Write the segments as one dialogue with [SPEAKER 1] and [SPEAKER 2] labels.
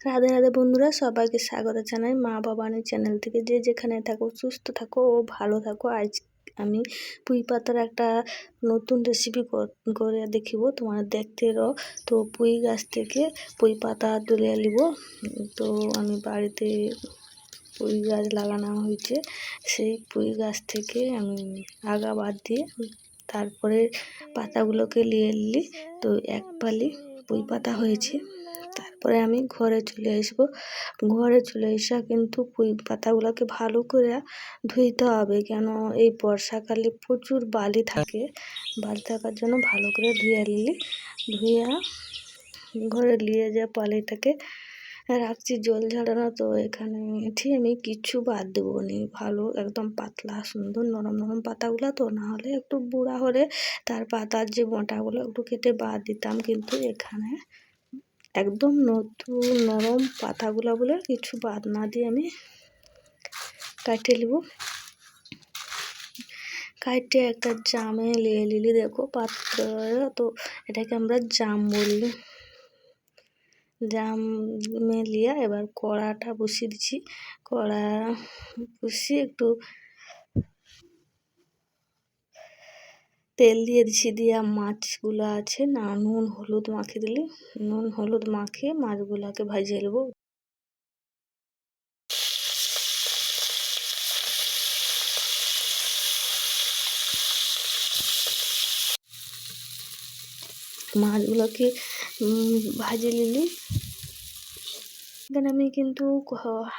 [SPEAKER 1] রাধে রাধে বন্ধুরা, সবাইকে স্বাগত জানাই মা বাবানের চ্যানেল থেকে। যে যেখানে থাকো, সুস্থ থাকো ও ভালো থাকো। আজ আমি পুঁই পাতার একটা নতুন রেসিপি করে দেখিব, তোমার দেখতে রো। তো পুঁই গাছ থেকে পুঁই পাতা তুলে নিব তো আমি বাড়িতে পুঁই গাছ লাগানো হয়েছে। সেই পুঁই গাছ থেকে আমি আগা বাদ দিয়ে তারপরে পাতাগুলোকে নিয়ে নিলি তো এক পালি পুঁই পাতা হয়েছে। তারপরে আমি ঘরে চলে আসব। ঘরে চলে এসে কিন্তু পুঁই পাতাগুলোকে ভালো করে ধুইতে হবে। কেন এই বর্ষাকালে প্রচুর বালি থাকে। বালি থাকার জন্য ভালো করে ধুয়ে নিলি ধুয়ে ঘরে নিয়ে যা পালিটাকে রাখছি জল ঝাড়ানো, তো এখানে ঠিক আমি কিচ্ছু বাদ দেবো নি। ভালো, একদম পাতলা, সুন্দর, নরম নরম পাতাগুলো, তো না হলে একটু বুড়া হলে তার পাতার যে মোটাগুলো একটু কেটে বাদ দিতাম। কিন্তু এখানে একদম নতুন, নরম পাতাগুলো বলে কিছু বাদ না দিয়ে আমি কাটে নেব। কাটে একটা জামে লিয়ে নিলি, দেখো পাত্র, তো এটাকে আমরা জাম বললি জামে লিয়া এবার কড়াটা বসিয়ে দিচ্ছি। কড়া বসিয়ে একটু তেল দিয়ে দিচ্ছি। দিয়া মাছগুলো আছে না, নুন, হলুদ মাখিয়ে দিলি। নুন, হলুদ মাখিয়ে মাছগুলোকে ভাজিয়ে নেব। মাছগুলোকে ভাজে নিলি এখানে আমি কিন্তু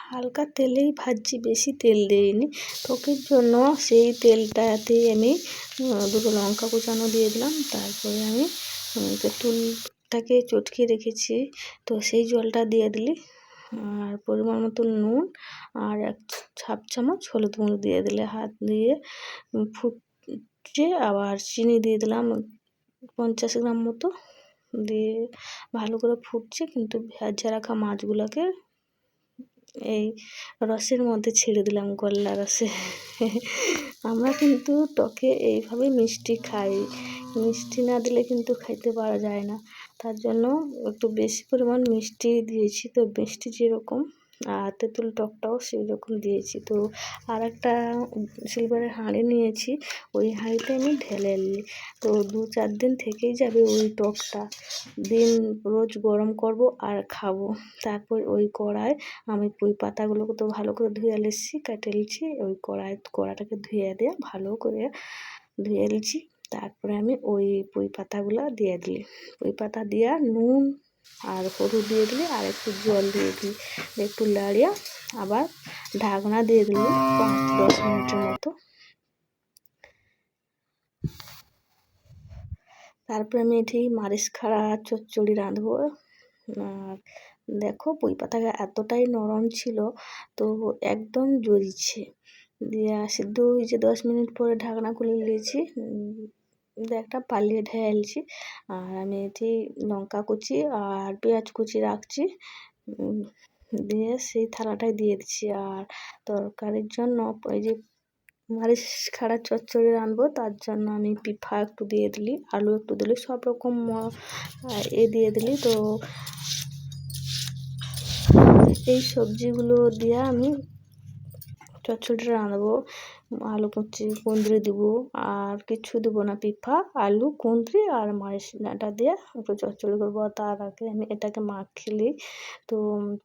[SPEAKER 1] হালকা তেলেই ভাজছি, বেশি তেল দিইনি। ত্বকের জন্য সেই তেলটাতেই আমি দুটো লঙ্কা কুচানো দিয়ে দিলাম। তারপরে আমি তুলটাকে চটকে রেখেছি। তো সেই জলটা দিয়ে দিলি। আর পরিমাণ মতো নুন আর এক ছাপ চামচ হলুদ গুঁড়ো দিয়ে দিলে। হাত দিয়ে ফুটছে। আবার চিনি দিয়ে দিলাম। পঞ্চাশ গ্রাম মতো। দিয়ে ভালো করে ফুটছে, কিন্তু ভেজে রাখা মাছগুলোকে এই রসের মধ্যে ছেড়ে দিলাম গল্লা রসে। আমরা কিন্তু টকে এইভাবে মিষ্টি খাই। মিষ্টি না দিলে কিন্তু খাইতে পারা যায় না। তার জন্য একটু বেশি পরিমাণ মিষ্টি দিয়েছি। তো মিষ্টি যেরকম তেঁতুল টকটাও সেই রকম দিয়েছি। তো আর একটা সিলভারের হাঁড়ি নিয়েছি, ওই হাঁড়িতে আমি ঢেলে নিই। তো দু চার দিন থেকেই যাবে ওই টকটা। দিন রোজ গরম করব আর খাব। তারপর ওই কড়ায় আমি পুঁই পাতাগুলোকে তো ভালো করে ধুয়ে নিচ্ছি, কেটে নিচ্ছি, ওই কড়াই কড়াটাকে ধুয়ে দিয়ে ভালো করে ধুয়ে নিচ্ছি। তারপরে আমি ওই পুঁই পাতাগুলো দিয়ে দিই। পুঁই পাতা দিয়া নুন আর হলুদ দিয়ে দিলি আর একটু জল দিয়ে দিলি একটু লাড়িয়ে আবার ঢাকনা দিয়ে দিলি পাঁচ, দশ মিনিটের মতো। তারপরে আমি এটি মারিচ খাড়া চচ্চড়ি রাঁধবো। আর দেখো বই পাতাটা এতটাই নরম ছিল, তো একদম জড়িছে দিয়ে সিদ্ধ হয়েছে দশ মিনিট পরে ঢাকনা খুলে নিয়েছি একটা পালিয়ে ঢেয়ে ঢেলছি আর আমি এটি লঙ্কা কুচি আর পেঁয়াজ কুচি রাখছি। দিয়ে সেই থালাটায় দিয়ে দিচ্ছি। আর তরকারির জন্য ওই যে মারিচ খাড়া চচ্চড়ি রাঁধবো, তার জন্য আমি পিফা একটু দিয়ে দিলি, আলু একটু দিলি, সব রকম এ দিয়ে দিলি। তো এই সবজিগুলো দিয়ে আমি চচ্চড়িটা রাঁধবো। আলু কুচি, কুঁদরি দিব, আর কিছু দিব না, পিঠা, আলু, কুঁদরি আর মারিচটা দিয়ে একটু চচ্চড়ি করব। তার আগে আমি এটাকে মাখলি। তো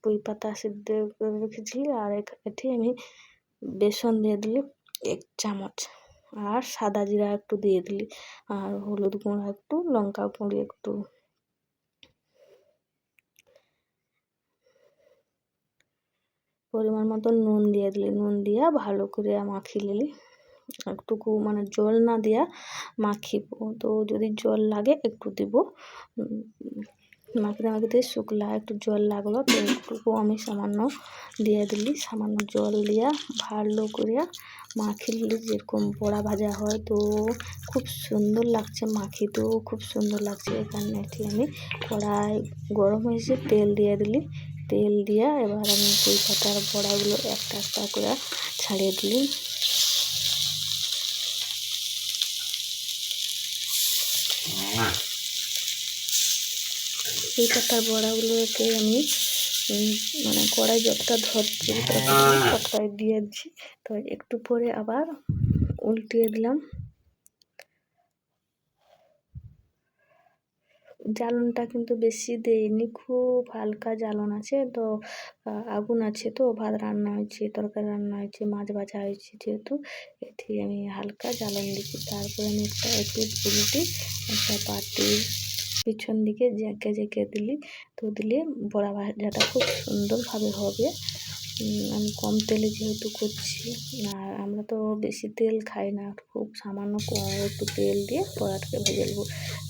[SPEAKER 1] পুঁই পাতা সিদ্ধ করে রেখেছি আর এটি আমি বেসন দিয়ে দিলি এক চামচ। আর সাদা জিরা একটু দিয়ে দিলি। আর হলুদ গুঁড়া একটু, লঙ্কা গুঁড়ি একটু পরিমাণ মতো নুন দিয়ে দিলি। নুন দিয়া ভালো করে মাখিয়ে নিলি। একটুকু মানে জল না দিয়া মাখিব। তো যদি জল লাগে একটু দিব। মাখিতে মাখিতে শুকলা একটু জল লাগল, তো একটুকু আমি সামান্য দিয়ে দিলি। সামান্য জল দিয়া ভালো করে মাখিলি যেরকম বড়া ভাজা হয়, তো খুব সুন্দর লাগছে মাখি তো খুব সুন্দর লাগছে। এখানে আমি কড়াই গরম হয়েছে, তেল দিয়ে দিলি। তেল দিয়া এবার আমি পুঁই পাতার বড়াগুলো একটা একটা করে ছাড়িয়ে দিলি পুঁই পাতার বড়াগুলোকে আমি মানে কড়াই যতটা ধরছি ততটাই দিয়ে দিচ্ছি। তো একটু পরে আবার উল্টিয়ে দিলাম। জ্বালনটা কিন্তু বেশি দেইনি খুব হালকা জ্বালন আছে তো আগুন আছে তো, ভাত রান্না হয়েছে, তরকারি রান্না হয়েছে, মাছ ভাজা হয়েছে যেহেতু, এটি আমি হালকা জ্বালন দিচ্ছি, তারপরে আমি একটা একটু উল্টি একটা বাটির পিছন দিকে জেঁকে জেঁকে দিলি, তো দিলে বড়া ভাজাটা খুব সুন্দরভাবে হবে। আমি কম তেলে যেহেতু করছি, আর আমরা তো বেশি তেল খাই না, খুব সামান্য একটু তেল দিয়ে বড়াটাকে ভেজে নেব।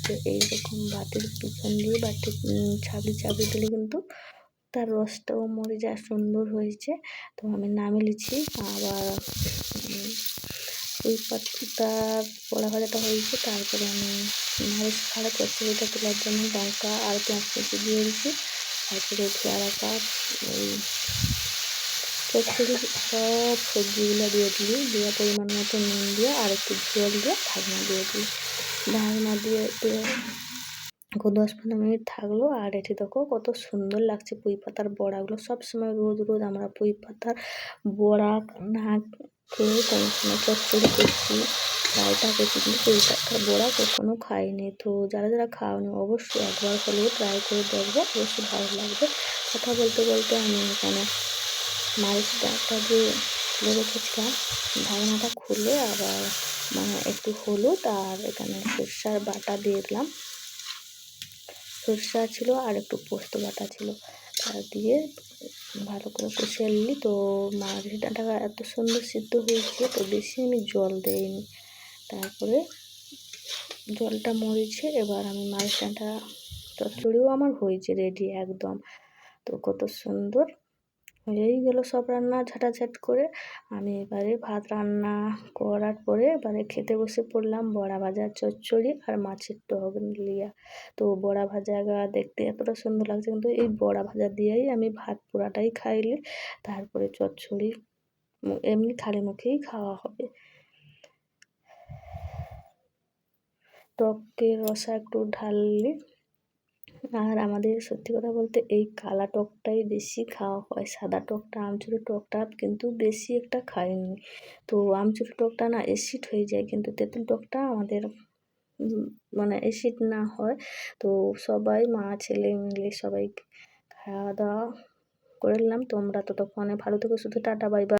[SPEAKER 1] তো এইরকম বাটির পিছন দিয়ে বাটি ছাবি ছাবি দিলে কিন্তু তার রসটাও মরে যা সুন্দর হয়েছে। তো আমি নামে নিচ্ছি, আবার ওই পাতার বড়া ভাজাটা হয়েছে, তারপরে আমি খাড়া চচ্চড়িটা তোলার জন্য লঙ্কা আর পেঁয়াজ কুচি দিয়ে দিচ্ছি, তারপরে ধোয়া রাখা ওই চচ্চড়ি সব সবজিগুলো দিয়ে দিই, দিয়ে পরিমাণ মতো নুন দিয়ে আর একটু জল দিয়ে ঢাকনা দিয়ে দিই। ঢাকনা দিয়ে দিয়ে দশ পনেরো মিনিট থাকল আর এটি দেখো কত সুন্দর লাগছে পুঁই পাতার বড়াগুলো। সব সময় রোজ রোজ আমরা পুঁই পাতার বড়া না খেয়ে কোনো সময় চচ্চড়ি করছি, রায়তা করছি কিন্তু পুঁই পাতার বড়া কখনো খাইনি। তো যারা যারা খাওনি অবশ্যই একবার হলেও ট্রাই করে দেখবে, অবশ্যই ভালো লাগবে। কথা বলতে বলতে আমি এখানে মাছ ডাঁটা দিয়ে তুলে রেখেছিলাম ঢাকনাটা খুলে আবার মানে একটু হলুদ আর এখানে সরষার বাটা দিয়ে দিলাম। সরষা ছিল আর একটু পোস্ত বাটা ছিল। তা দিয়ে ভালো করে কষিয়ে নিলি তো মাছ ডাঁটা এত সুন্দর সিদ্ধ হয়েছে তো বেশি আমি জল দেইনি। তারপরে জলটা মরেছে এবার আমি মাছ ডাঁটা চচ্চড়িও আমার হয়েছে রেডি একদম। তো কত সুন্দর হয়েই গেল সব রান্না ঝাঁটাঝাট করে। আমি এবারে ভাত রান্না করার পরে এবারে খেতে বসে পড়লাম বড়া ভাজা চচ্চড়ি আর মাছের টক লিয়া তো বড়া ভাজা দেখতে এতটা সুন্দর লাগছে কিন্তু এই বড়া ভাজা দিয়েই আমি ভাত পোড়াটাই খাইলি তারপরে চচ্চড়ি এমনি খালি মুখেই খাওয়া হবে। টকের রসা একটু ঢাললি আর আমাদের সত্যি কথা বলতে এই কালা টকটাই বেশি খাওয়া হয়, সাদা টকটা আমচুরের টকটা কিন্তু বেশি একটা খাইনি। তো আমচুরের টকটা না অ্যাসিড হয়ে যায় কিন্তু তেঁতুল টকটা আমাদের মানে অ্যাসিড না হয়। তো সবাই মা, ছেলে মিলে সবাই খাওয়া দাওয়া করে নিলাম। তোমরা ততক্ষণে ভালো থেকো শুধু টাটা বাই বাই